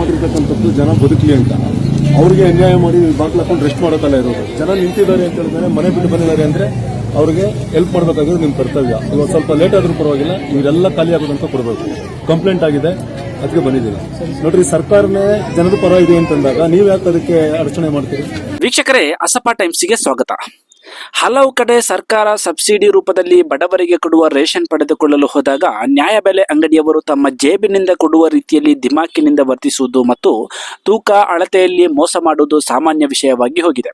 ಮಾಡಿರ್ತಕ್ಕಂಥದ್ದು ಜನ ಬದುಕಲಿ ಅಂತ. ಅವ್ರಿಗೆ ಅನ್ಯಾಯ ಮಾಡಿ ಬಾಗಿಲು ಹಾಕೊಂಡು ರೆಸ್ಟ್ ಮಾಡೋದಲ್ಲ ಇರೋದು ಜನ ನಿಂತಿದ್ದಾರೆ ಅಂತ ಹೇಳಿದ್ರೆ, ಮನೆ ಬಿಟ್ಟು ಬಂದಿದ್ದಾರೆ ಅಂದ್ರೆ ಅವ್ರಿಗೆ ಹೆಲ್ಪ್ ಮಾಡಬೇಕಾಗಿರೋದು ನಿಮ್ಮ ಕರ್ತವ್ಯ. ಇವತ್ತು ಸ್ವಲ್ಪ ಲೇಟ್ ಆದರೂ ಪರವಾಗಿಲ್ಲ, ಇವರೆಲ್ಲ ಖಾಲಿ ಆಗೋದಂತ ಕೊಡಬೇಕು. ಕಂಪ್ಲೇಂಟ್ ಆಗಿದೆ ಅದಕ್ಕೆ ಬಂದಿದ್ದೀರಾ ನೋಡ್ರಿ, ಸರ್ಕಾರನೇ ಜನದ ಪರ ಇದೆ ಅಂತಂದಾಗ ನೀವು ಯಾಕೆ ಅದಕ್ಕೆ ಅಡಚಣೆ ಮಾಡ್ತೀರಿ? ವೀಕ್ಷಕರೇ, ಅಸಪಾ ಟೈಮ್ಸ್ಗೆ ಸ್ವಾಗತ. ಹಲವು ಕಡೆ ಸರ್ಕಾರ ಸಬ್ಸಿಡಿ ರೂಪದಲ್ಲಿ ಬಡವರಿಗೆ ಕೊಡುವ ರೇಷನ್ ಪಡೆದುಕೊಳ್ಳಲು ಹೋದಾಗ ನ್ಯಾಯಬೆಲೆ ಅಂಗಡಿಯವರು ತಮ್ಮ ಜೇಬಿನಿಂದ ಕೊಡುವ ರೀತಿಯಲ್ಲಿ ದಿಮಾಕಿನಿಂದ ವರ್ತಿಸುವುದು ಮತ್ತು ತೂಕ, ಅಳತೆಯಲ್ಲಿ ಮೋಸ ಮಾಡುವುದು ಸಾಮಾನ್ಯ ವಿಷಯವಾಗಿ ಹೋಗಿದೆ.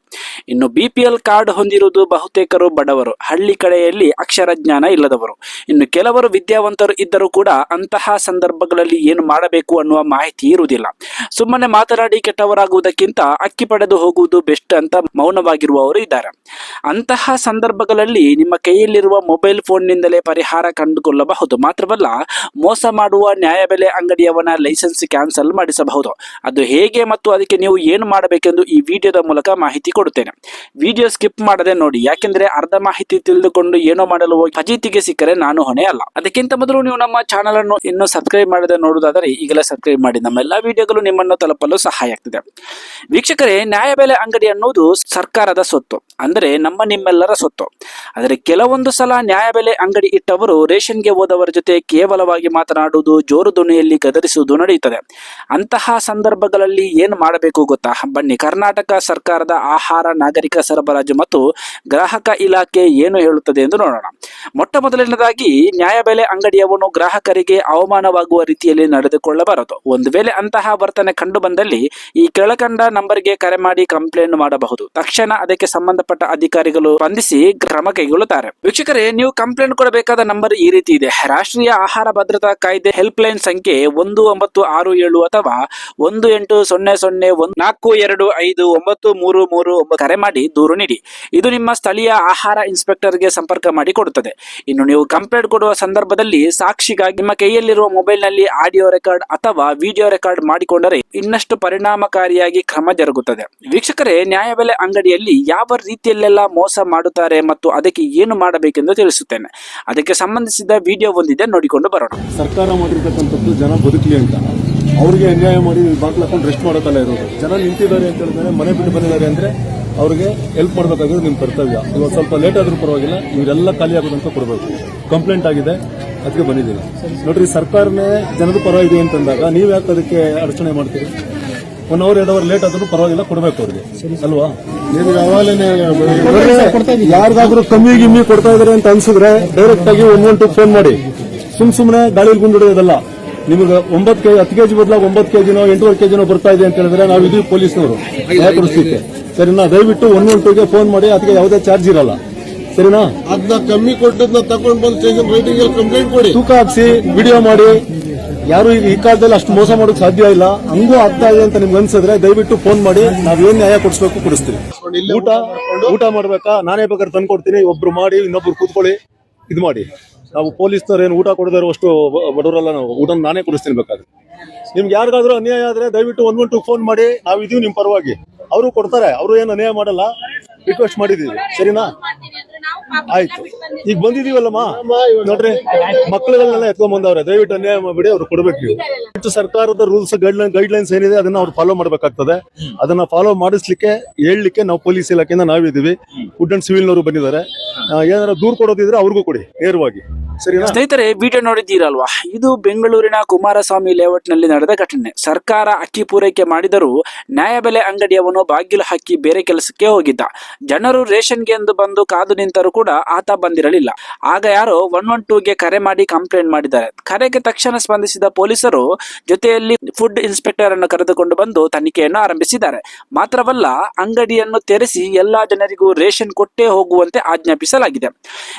ಇನ್ನು ಬಿಪಿಎಲ್ ಕಾರ್ಡ್ ಹೊಂದಿರುವುದು ಬಹುತೇಕರು ಬಡವರು. ಹಳ್ಳಿ ಕಡೆಯಲ್ಲಿ ಅಕ್ಷರ ಜ್ಞಾನ ಇಲ್ಲದವರು. ಇನ್ನು ಕೆಲವರು ವಿದ್ಯಾವಂತರು ಇದ್ದರೂ ಕೂಡ ಅಂತಹ ಸಂದರ್ಭಗಳಲ್ಲಿ ಏನು ಮಾಡಬೇಕು ಅನ್ನುವ ಮಾಹಿತಿ ಇರುವುದಿಲ್ಲ. ಸುಮ್ಮನೆ ಮಾತನಾಡಿ ಕೆಟ್ಟವರಾಗುವುದಕ್ಕಿಂತ ಅಕ್ಕಿ ಪಡೆದು ಹೋಗುವುದು ಬೆಸ್ಟ್ ಅಂತ ಮೌನವಾಗಿರುವವರು ಇದ್ದಾರೆ. ಅಂತಹ ಸಂದರ್ಭಗಳಲ್ಲಿ ನಿಮ್ಮ ಕೈಯಲ್ಲಿರುವ ಮೊಬೈಲ್ ಫೋನ್ನಿಂದಲೇ ಪರಿಹಾರ ಕಂಡುಕೊಳ್ಳಬಹುದು. ಮಾತ್ರವಲ್ಲ, ಮೋಸ ಮಾಡುವ ನ್ಯಾಯಬೆಲೆ ಅಂಗಡಿಯವನ ಲೈಸೆನ್ಸ್ ಕ್ಯಾನ್ಸಲ್ ಮಾಡಿಸಬಹುದು. ಅದು ಹೇಗೆ ಮತ್ತು ಅದಕ್ಕೆ ನೀವು ಏನು ಮಾಡಬೇಕೆಂದು ಈ ವಿಡಿಯೋದ ಮೂಲಕ ಮಾಹಿತಿ ಕೊಡುತ್ತೇನೆ. ವಿಡಿಯೋ ಸ್ಕಿಪ್ ಮಾಡದೆ ನೋಡಿ. ಯಾಕೆಂದ್ರೆ ಅರ್ಧ ಮಾಹಿತಿ ತಿಳಿದುಕೊಂಡು ಏನೋ ಮಾಡಲು ಹೋಗಿ ಫಜೀತಿಗೆ ಸಿಕ್ಕರೆ ನಾನು ಹೊಣೆ ಅಲ್ಲ. ಅದಕ್ಕಿಂತ ಮೊದಲು ನೀವು ನಮ್ಮ ಚಾನಲ್ ಅನ್ನು ಇನ್ನೂ ಸಬ್ಸ್ಕ್ರೈಬ್ ಮಾಡದೆ ನೋಡುವುದಾದರೆ ಈಗಲೇ ಸಬ್ಸ್ಕ್ರೈಬ್ ಮಾಡಿ. ನಮ್ಮ ಎಲ್ಲಾ ವಿಡಿಯೋಗಳು ನಿಮ್ಮನ್ನು ತಲುಪಲು ಸಹಾಯ ಆಗ್ತಿದೆ. ವೀಕ್ಷಕರೇ ನ್ಯಾಯಬೆಲೆ ಅಂಗಡಿ ಅನ್ನುವುದು ಸರ್ಕಾರದ ಸೊತ್ತು ಅಂದರೆ ನಮ್ಮ ನಿಮ್ಮೆಲ್ಲರ ಸೊತ್ತು. ಆದರೆ ಕೆಲವೊಂದು ಸಲ ನ್ಯಾಯಬೆಲೆ ಅಂಗಡಿ ಇಟ್ಟವರು ರೇಷನ್ಗೆ ಹೋದವರ ಜೊತೆ ಕೇವಲವಾಗಿ ಮಾತನಾಡುವುದು, ಜೋರು ಧ್ವನಿಯಲ್ಲಿ ಗದರಿಸುವುದು ನಡೆಯುತ್ತದೆ. ಅಂತಹ ಸಂದರ್ಭಗಳಲ್ಲಿ ಏನು ಮಾಡಬೇಕು ಗೊತ್ತಾ? ಬನ್ನಿ, ಕರ್ನಾಟಕ ಸರ್ಕಾರದ ಆಹಾರ, ನಾಗರಿಕ ಸರಬರಾಜು ಮತ್ತು ಗ್ರಾಹಕ ಇಲಾಖೆ ಏನು ಹೇಳುತ್ತದೆ ಎಂದು ನೋಡೋಣ. ಮೊಟ್ಟ ಮೊದಲನೇದಾಗಿ ನ್ಯಾಯಬೆಲೆ ಅಂಗಡಿಯವನು ಗ್ರಾಹಕರಿಗೆ ಅವಮಾನವಾಗುವ ರೀತಿಯಲ್ಲಿ ನಡೆದುಕೊಳ್ಳಬಾರದು. ಒಂದು ವೇಳೆ ಅಂತಹ ವರ್ತನೆ ಕಂಡು ಬಂದಲ್ಲಿ ಈ ಕೆಳಕಂಡ ನಂಬರ್ಗೆ ಕರೆ ಮಾಡಿ ಕಂಪ್ಲೇಂಟ್ ಮಾಡಬಹುದು. ತಕ್ಷಣ ಅದಕ್ಕೆ ಸಂಬಂಧಪಟ್ಟ ಅಧಿಕಾರಿಗಳು ಸ್ಪಂದಿಸಿ ಕ್ರಮ ಕೈಗೊಳ್ಳುತ್ತಾರೆ. ವೀಕ್ಷಕರೇ, ನೀವು ಕಂಪ್ಲೇಂಟ್ ಕೊಡಬೇಕಾದ ನಂಬರ್ ಈ ರೀತಿ ಇದೆ. ರಾಷ್ಟ್ರೀಯ ಆಹಾರ ಭದ್ರತಾ ಕಾಯ್ದೆ ಹೆಲ್ಪ್ ಲೈನ್ ಸಂಖ್ಯೆ ಒಂದು ಒಂಬತ್ತು ಆರು ಏಳು ಅಥವಾ ಒಂದು ಎಂಟು ಸೊನ್ನೆ ಸೊನ್ನೆ ಒಂದು ನಾಲ್ಕು ಎರಡು ಐದು ಒಂಬತ್ತು ಮೂರು ಮೂರು ಕರೆ ಮಾಡಿ ದೂರು ನೀಡಿ. ಇದು ನಿಮ್ಮ ಸ್ಥಳೀಯ ಆಹಾರ ಇನ್ಸ್ಪೆಕ್ಟರ್ಗೆ ಸಂಪರ್ಕ ಮಾಡಿ ಕೊಡುತ್ತದೆ ಇನ್ನು ನೀವು ಕಂಪ್ಲೇಂಟ್ ಕೊಡುವ ಸಂದರ್ಭದಲ್ಲಿ ಸಾಕ್ಷಿಗಾಗಿ ನಿಮ್ಮ ಕೈಯಲ್ಲಿರುವ ಮೊಬೈಲ್ನಲ್ಲಿ ಆಡಿಯೋ ರೆಕಾರ್ಡ್ ಅಥವಾ ವಿಡಿಯೋ ರೆಕಾರ್ಡ್ ಮಾಡಿಕೊಂಡರೆ ಇನ್ನಷ್ಟು ಪರಿಣಾಮಕಾರಿಯಾಗಿ ಕ್ರಮ ಜರುಗುತ್ತದೆ. ವೀಕ್ಷಕರೇ, ನ್ಯಾಯಬೆಲೆ ಅಂಗಡಿಯಲ್ಲಿ ಯಾವ ರೀತಿಯಲ್ಲೆಲ್ಲ ಮೋಸ ಮಾಡುತ್ತಾರೆ ಮತ್ತು ಅದಕ್ಕೆ ಏನು ಮಾಡಬೇಕೆಂದು ತಿಳಿಸುತ್ತೇನೆ. ಅದಕ್ಕೆ ಸಂಬಂಧಿಸಿದ ವಿಡಿಯೋ ಒಂದಿದೆ, ನೋಡಿಕೊಂಡು ಬರೋಣ. ಸರ್ಕಾರ ಮಾಡಿರ್ತಕ್ಕಂಥದ್ದು ಜನ ಬದುಕಲಿ ಅಂತ. ಅವ್ರಿಗೆ ಅನ್ಯಾಯ ಮಾಡಿ ಬಾಗಿಲು ಹಾಕೊಂಡು ರೆಸ್ಟ್ ಮಾಡೋದಲ್ಲ ಇರೋದು. ಜನ ನಿಂತಿದ್ದಾರೆ ಅಂತ ಹೇಳಿದ್ರೆ, ಮನೆ ಬಿಟ್ಟು ಬಂದಿದ್ದಾರೆ ಅಂದ್ರೆ ಅವ್ರಿಗೆ ಹೆಲ್ಪ್ ಮಾಡಬೇಕಾಗಿರೋದು ನಿಮ್ಮ ಕರ್ತವ್ಯ. ಇವಾಗ ಸ್ವಲ್ಪ ಲೇಟ್ ಆದ್ರೂ ಪರವಾಗಿಲ್ಲ, ಇವರೆಲ್ಲ ಖಾಲಿ ಆಗೋದಂತ ಕೊಡಬೇಕು. ಕಂಪ್ಲೇಂಟ್ ಆಗಿದೆ ಅದಕ್ಕೆ ಬಂದಿದ್ದೀವಿ. ನೋಡ್ರಿ, ಸರ್ಕಾರನೇ ಜನದ ಪರ ಇದೆ ಅಂತಂದಾಗ ನೀವು ಯಾಕೆ ಅದಕ್ಕೆ ಅಡಚಣೆ ಮಾಡ್ತೀರಿ? ಒನ್ ಅವರ್ ಎರಡು ಅವರ್ ಲೇಟ್ ಆದ್ರೂ ಪರವಾಗಿಲ್ಲ ಕೊಡಬೇಕು ಅವ್ರಿಗೆ. ಅಲ್ವಾ? ಯಾರಿಗಾದ್ರೂ ಕಮ್ಮಿ ಗಿಮ್ಮಿ ಕೊಡ್ತಾ ಇದಾರೆ ಅಂತ ಅನ್ಸಿದ್ರೆ ಡೈರೆಕ್ಟ್ ಆಗಿ ಒನ್ ಒನ್ ಟು ಫೋನ್ ಮಾಡಿ. ಸುಮ್ ಸುಮ್ನೆ ಗಾಳಿಯಲ್ಲಿ ಗುಂಡಿಡೋದಲ್ಲ ನಿಮಗೆ ಒಂಬತ್ತು ಕೆಜಿ ಹತ್ತು ಕೆಜಿ ಬದಲಾಗಿ ಒಂಬತ್ತು ಕೆಜಿನೋ ಎಂಟೂವರೆ ಕೆಜಿನೋ ಬರ್ತಾ ಇದೆ ಅಂತ ಹೇಳಿದ್ರೆ ನಾವು ಇದೀವಿ ಪೊಲೀಸ್ನವರು. ಪರಿಸ್ಥಿತಿ ಸರಿನಾ? ದಯವಿಟ್ಟು ಒನ್ ಒನ್ ಟೂಗೆ ಫೋನ್ ಮಾಡಿ ಅದಕ್ಕೆ ಯಾವುದೇ ಚಾರ್ಜ್ ಇರಲ್ಲ. ಸರಿನಾ? ಅದನ್ನ ಕಮ್ಮಿ ಕೊಟ್ಟದ್ನ ತಗೊಂಡ್ ಬಂದು ಸ್ಟೇಷನ್ ರೈಟಿಂಗ್ ಕಂಪ್ಲೇಂಟ್ ಕೊಡಿ. ತೂಕ ಹಾಕ್ಸಿ ವಿಡಿಯೋ ಮಾಡಿ. ಯಾರು ಈಗ ಈ ಕಾಲದಲ್ಲಿ ಅಷ್ಟು ಮೋಸ ಮಾಡೋಕ್ ಸಾಧ್ಯ ಇಲ್ಲ. ಹಂಗೂ ಆಗ್ತಾ ಇದೆ ಅಂತ ನಿಮ್ಗೆ ಅನ್ಸಿದ್ರೆ ದಯವಿಟ್ಟು ಫೋನ್ ಮಾಡಿ ನಾವೇನ್ ನ್ಯಾಯ ಕೊಡಿಸ್ಬೇಕು ಕೊಡಿಸ್ತೀವಿ. ಊಟ ಊಟ ಮಾಡ್ಬೇಕಾ? ನಾನೇ ಬೇಕಾದ್ರೆ ತಂದು ಕೊಡ್ತೀನಿ ಒಬ್ರು ಮಾಡಿ ಇನ್ನೊಬ್ರು ಕೂತ್ಕೊಳ್ಳಿ. ಇದು ಮಾಡಿ. ನಾವು ಪೊಲೀಸ್ನವ್ರು ಏನು ಊಟ ಕೊಡದಾರೋ ಅಷ್ಟು ಬಡವರಲ್ಲ ನಾವು. ಊಟ ನಾನೇ ಕೊಡಿಸ್ತೀನಿ ಬೇಕಾದ್ರೆ. ನಿಮ್ಗೆ ಯಾರಿಗಾದ್ರೂ ಅನ್ಯಾಯ ಆದ್ರೆ ದಯವಿಟ್ಟು ಒನ್ ಒನ್ ಟು ಫೋನ್ ಮಾಡಿ. ನಾವು ಇದೀವಿ ನಿಮ್ ಪರವಾಗಿ. ಅವರು ಕೊಡ್ತಾರೆ. ಅವರು ಏನು ಅನ್ಯಾಯ ಮಾಡಲ್ಲ. ರಿಕ್ವೆಸ್ಟ್ ಮಾಡಿದೀವಿ. ಸರಿನಾ? ಆಯ್ತು. ಈಗ ಬಂದಿದೀವಲ್ಲಮ್ಮ? ನೋಡ್ರಿ ಮಕ್ಕಳುಗಳನ್ನೆಲ್ಲ ಎತ್ಕೊಂಡ್ ಬಂದವ್ರೆ. ದಯವಿಟ್ಟು ಅನ್ಯಾಯ ಮಾಡಿ ಅವ್ರು ಕೊಡ್ಬೇಕು ನೀವು ಸರ್ಕಾರದ ರೂಲ್ಸ್ ಗೈಡ್ಲೈನ್ ಗೈಡ್ಲೈನ್ಸ್ ಏನಿದೆ ಅದನ್ನ ಅವ್ರು ಫಾಲೋ ಮಾಡ್ಬೇಕಾಗ್ತದೆ. ಅದನ್ನ ಫಾಲೋ ಮಾಡಿಸ್ಲಿಕ್ಕೆ ಹೇಳಲಿಕ್ಕೆ ನಾವು ಪೊಲೀಸ್ ಇಲಾಖೆಯಿಂದ ನಾವಿದೀವಿ ಫುಡ್ ಅಂಡ್ ಸಿವಿಲ್ನವರು ಬಂದಿದ್ದಾರೆ. ಆ, ಏನಾರ ದೂರ್ ಕೊಡೋದಿದ್ರೆ ಅವ್ರಿಗೂ ಕೊಡಿ ನೇರವಾಗಿ. ಸ್ನೇಹಿತರೆ ವಿಡಿಯೋ ನೋಡಿದ್ದೀರಲ್ವಾ? ಇದು ಬೆಂಗಳೂರಿನ ಕುಮಾರಸ್ವಾಮಿ ಲೇಔಟ್ನಲ್ಲಿ ನಡೆದ ಘಟನೆ. ಸರ್ಕಾರ ಅಕ್ಕಿ ಪೂರೈಕೆ ಮಾಡಿದರೂ ನ್ಯಾಯಬೆಲೆ ಅಂಗಡಿಯವನು ಬಾಗಿಲು ಹಾಕಿ ಬೇರೆ ಕೆಲಸಕ್ಕೆ ಹೋಗಿದ್ದ. ಜನರು ರೇಷನ್ಗೆ ಎಂದು ಬಂದು ಕಾದು ನಿಂತರೂ ಕೂಡ ಆತ ಬಂದಿರಲಿಲ್ಲ. ಆಗ ಯಾರೋ ಒನ್ ಒನ್ ಟೂಗೆ ಕರೆ ಮಾಡಿ ಕಂಪ್ಲೇಂಟ್ ಮಾಡಿದ್ದಾರೆ. ಕರೆಗೆ ತಕ್ಷಣ ಸ್ಪಂದಿಸಿದ ಪೊಲೀಸರು ಜೊತೆಯಲ್ಲಿ ಫುಡ್ ಇನ್ಸ್ಪೆಕ್ಟರ್ ಅನ್ನು ಕರೆದುಕೊಂಡು ಬಂದು ತನಿಖೆಯನ್ನು ಆರಂಭಿಸಿದ್ದಾರೆ. ಮಾತ್ರವಲ್ಲ, ಅಂಗಡಿಯನ್ನು ತೆರೆಸಿ ಎಲ್ಲಾ ಜನರಿಗೂ ರೇಷನ್ ಕೊಟ್ಟೇ ಹೋಗುವಂತೆ ಆಜ್ಞಾಪಿಸಲಾಗಿದೆ.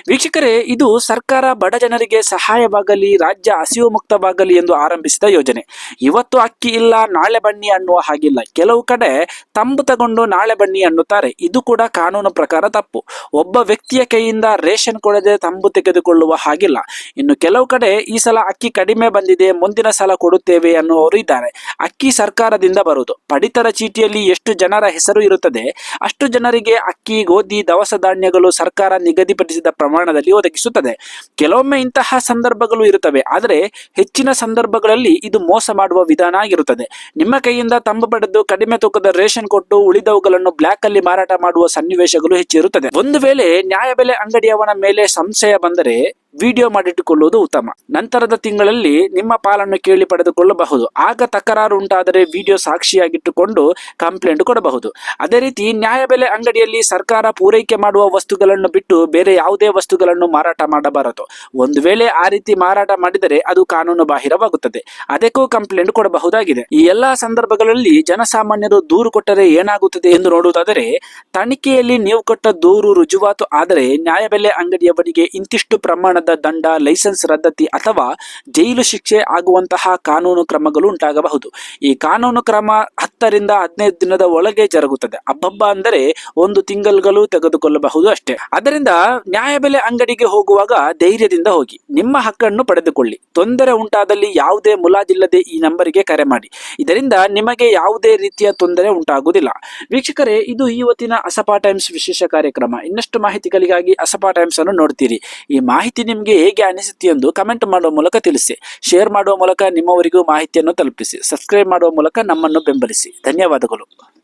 ವೀಕ್ಷಕರೇ, ಇದು ಸರ್ಕಾರ ಬಡ ಜನರಿಗೆ ಸಹಾಯವಾಗಲಿ, ರಾಜ್ಯ ಹಸಿವು ಮುಕ್ತವಾಗಲಿ ಎಂದು ಆರಂಭಿಸಿದ ಯೋಜನೆ. ಇವತ್ತು ಅಕ್ಕಿ ಇಲ್ಲ, ನಾಳೆ ಬನ್ನಿ ಅನ್ನುವ ಹಾಗಿಲ್ಲ. ಕೆಲವು ಕಡೆ ತಂಬು ತಗೊಂಡು ನಾಳೆ ಬನ್ನಿ ಅನ್ನುತ್ತಾರೆ. ಇದು ಕೂಡ ಕಾನೂನು ಪ್ರಕಾರ ತಪ್ಪು. ಒಬ್ಬ ವ್ಯಕ್ತಿಯ ಕೈಯಿಂದ ರೇಷನ್ ಕೊಡದೆ ತಂಬು ತೆಗೆದುಕೊಳ್ಳುವ ಹಾಗಿಲ್ಲ. ಇನ್ನು ಕೆಲವು ಕಡೆ ಈ ಸಲ ಅಕ್ಕಿ ಕಡಿಮೆ ಬಂದಿದೆ, ಮುಂದಿನ ಸಲ ಕೊಡುತ್ತೇವೆ ಅನ್ನುವರು ಇದ್ದಾರೆ ಅಕ್ಕಿ ಸರ್ಕಾರದಿಂದ ಬರುವುದು. ಪಡಿತರ ಚೀಟಿಯಲ್ಲಿ ಎಷ್ಟು ಜನರ ಹೆಸರು ಇರುತ್ತದೆ, ಅಷ್ಟು ಜನರಿಗೆ ಅಕ್ಕಿ, ಗೋಧಿ, ದವಸ ಧಾನ್ಯಗಳು ಸರ್ಕಾರ ನಿಗದಿಪಡಿಸಿದ ಪ್ರಮಾಣದಲ್ಲಿ ಒದಗಿಸುತ್ತದೆ. ಕೆಲವೊಮ್ಮೆ ಇಂತಹ ಸಂದರ್ಭಗಳು ಇರುತ್ತವೆ, ಆದರೆ ಹೆಚ್ಚಿನ ಸಂದರ್ಭಗಳಲ್ಲಿ ಇದು ಮೋಸ ಮಾಡುವ ವಿಧಾನ ಆಗಿರುತ್ತದೆ. ನಿಮ್ಮ ಕೈಯಿಂದ ತಂಬು ಪಡೆದು ಕಡಿಮೆ ತೂಕದ ರೇಷನ್ ಕೊಟ್ಟು ಉಳಿದವುಗಳನ್ನು ಬ್ಲಾಕ್ ಅಲ್ಲಿ ಮಾರಾಟ ಮಾಡುವ ಸನ್ನಿವೇಶಗಳು ಹೆಚ್ಚಿರುತ್ತದೆ. ಒಂದು ವೇಳೆ ನ್ಯಾಯಬೆಲೆ ಅಂಗಡಿಯವನ ಮೇಲೆ ಸಂಶಯ ಬಂದರೆ ವಿಡಿಯೋ ಮಾಡಿಟ್ಟುಕೊಳ್ಳುವುದು ಉತ್ತಮ. ನಂತರದ ತಿಂಗಳಲ್ಲಿ ನಿಮ್ಮ ಪಾಲನ್ನು ಕೇಳಿ ಪಡೆದುಕೊಳ್ಳಬಹುದು. ಆಗ ತಕರಾರು ಉಂಟಾದರೆ ವಿಡಿಯೋ ಸಾಕ್ಷಿಯಾಗಿಟ್ಟುಕೊಂಡು ಕಂಪ್ಲೇಂಟ್ ಕೊಡಬಹುದು. ಅದೇ ರೀತಿ ನ್ಯಾಯಬೆಲೆ ಅಂಗಡಿಯಲ್ಲಿ ಸರ್ಕಾರ ಪೂರೈಕೆ ಮಾಡುವ ವಸ್ತುಗಳನ್ನು ಬಿಟ್ಟು ಬೇರೆ ಯಾವುದೇ ವಸ್ತುಗಳನ್ನು ಮಾರಾಟ ಮಾಡಬಾರದು. ಒಂದು ವೇಳೆ ಆ ರೀತಿ ಮಾರಾಟ ಮಾಡಿದರೆ ಅದು ಕಾನೂನು ಬಾಹಿರವಾಗುತ್ತದೆ. ಅದಕ್ಕೂ ಕಂಪ್ಲೇಂಟ್ ಕೊಡಬಹುದಾಗಿದೆ. ಈ ಎಲ್ಲಾ ಸಂದರ್ಭಗಳಲ್ಲಿ ಜನಸಾಮಾನ್ಯರು ದೂರು ಕೊಟ್ಟರೆ ಏನಾಗುತ್ತದೆ ಎಂದು ನೋಡುವುದಾದರೆ, ತನಿಖೆಯಲ್ಲಿ ನೀವು ಕೊಟ್ಟ ದೂರು ರುಜುವಾತು ಆದರೆ ನ್ಯಾಯಬೆಲೆ ಅಂಗಡಿಯವರಿಗೆ ಇಂತಿಷ್ಟು ಪ್ರಮಾಣದ ದಂಡ, ಲೈಸೆನ್ಸ್ ರದ್ದತಿ ಅಥವಾ ಜೈಲು ಶಿಕ್ಷೆ ಆಗುವಂತಹ ಕಾನೂನು ಕ್ರಮಗಳು ಉಂಟಾಗಬಹುದು. ಈ ಕಾನೂನು ಕ್ರಮ ಹತ್ತರಿಂದ ಹದಿನೈದು ದಿನದ ಒಳಗೆ ಜರುಗುತ್ತದೆ. ಅಬ್ಬಬ್ಬ ಅಂದರೆ ಒಂದು ತಿಂಗಳುಗಳು ತೆಗೆದುಕೊಳ್ಳಬಹುದು ಅಷ್ಟೇ. ಅದರಿಂದ ನ್ಯಾಯಬೆಲೆ ಅಂಗಡಿಗೆ ಹೋಗುವಾಗ ಧೈರ್ಯದಿಂದ ಹೋಗಿ. ನಿಮ್ಮ ಹಕ್ಕನ್ನು ಪಡೆದುಕೊಳ್ಳಿ. ತೊಂದರೆ ಉಂಟಾದಲ್ಲಿ ಯಾವುದೇ ಮುಲಾಜಿಲ್ಲದೆ ಈ ನಂಬರಿಗೆ ಕರೆ ಮಾಡಿ. ಇದರಿಂದ ನಿಮಗೆ ಯಾವುದೇ ರೀತಿಯ ತೊಂದರೆ ಉಂಟಾಗುವುದಿಲ್ಲ. ವೀಕ್ಷಕರೇ, ಇದು ಇವತ್ತಿನ ಅಸಪಾ ಟೈಮ್ಸ್ ವಿಶೇಷ ಕಾರ್ಯಕ್ರಮ. ಇನ್ನಷ್ಟು ಮಾಹಿತಿಗಳಿಗಾಗಿ ಅಸಪಾ ಟೈಮ್ಸ್ ಅನ್ನು ನೋಡ್ತೀರಿ. ಈ ಮಾಹಿತಿ ನಿಮಗೆ ಹೇಗೆ ಅನಿಸುತ್ತೆ ಎಂದು ಕಮೆಂಟ್ ಮಾಡುವ ಮೂಲಕ ತಿಳಿಸಿ. ಶೇರ್ ಮಾಡುವ ಮೂಲಕ ನಿಮ್ಮವರಿಗೂ ಮಾಹಿತಿಯನ್ನು ತಲುಪಿಸಿ. ಸಬ್ಸ್ಕ್ರೈಬ್ ಮಾಡುವ ಮೂಲಕ ನಮ್ಮನ್ನು ಬೆಂಬಲಿಸಿ. ಧನ್ಯವಾದಗಳು.